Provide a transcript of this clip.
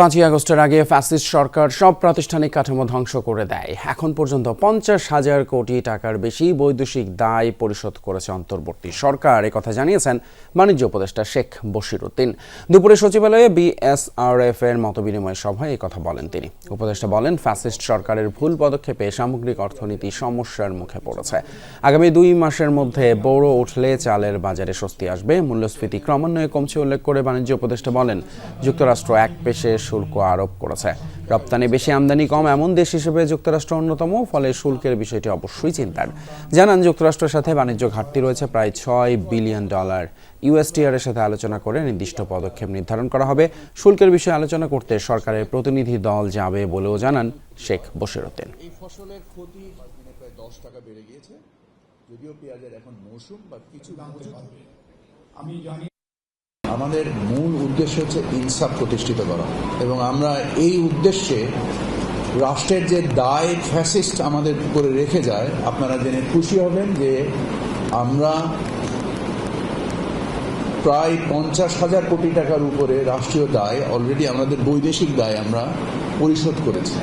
পাঁচই আগস্টের আগে ফ্যাসিস্ট সরকার সব প্রাতিষ্ঠানিক কাঠামো ধ্বংস করে দেয়। এখন পর্যন্ত পঞ্চাশ হাজার কোটি টাকার বেশি বৈদেশিক দায় পরিশোধ করেছে অন্তর্বর্তী সরকার। কথা জানিয়েছেন বাণিজ্য উপদেষ্টা শেখ বশিরউদ্দিন দুপুরে সচিবালয়ে বিএসআরএফ এর মতবিনিময় সভায় কথা বলেন তিনি। উপদেষ্টা বলেন, ফ্যাসিস্ট সরকারের ভুল পদক্ষেপে সামগ্রিক অর্থনীতি সমস্যার মুখে পড়েছে। আগামী দুই মাসের মধ্যে বড় উঠলে চালের বাজারে স্বস্তি আসবে। মূল্যস্ফীতি ক্রমান্বয়ে কমছে, উল্লেখ করে বাণিজ্য উপদেষ্টা বলেন, যুক্তরাষ্ট্র এক পেশে শুল্ক আরোপ করেছে। রপ্তানি বেশি আমদানি কম এমন দেশ হিসেবে যুক্তরাষ্ট্র অন্যতম ফলে শুল্কের বিষয়টি অবশ্যই চিন্তার। জানান যুক্তরাষ্ট্রের সাথে বাণিজ্য ঘাটতি রয়েছে প্রায় ছয় বিলিয়ন ডলার। ইউএসটিআর এর সাথে আলোচনা করে নির্দিষ্ট পদক্ষেপ নির্ধারণ করা হবে। শুল্কের বিষয়ে আলোচনা করতে সরকারের প্রতিনিধি দল যাবে বলেও জানান শেখ বশিরউদ্দিন এই ফসলের ক্ষতি প্রায় দশ টাকা বেড়ে গিয়েছে। যদিও পেঁয়াজের এখন মৌসুম বা কিছু আমি জানি আমাদের মূল উদ্দেশ্য হচ্ছে ইনসাফ প্রতিষ্ঠিত করা। এবং আমরা এই উদ্দেশ্যে রাষ্ট্রের যে দায় ফ্যাসিস্ট আমাদের উপরে রেখে যায়, আপনারা জেনে খুশি হবেন যে আমরা প্রায় পঞ্চাশ হাজার কোটি টাকার উপরে রাষ্ট্রীয় দায় অলরেডি আমাদের বৈদেশিক দায় আমরা পরিশোধ করেছি।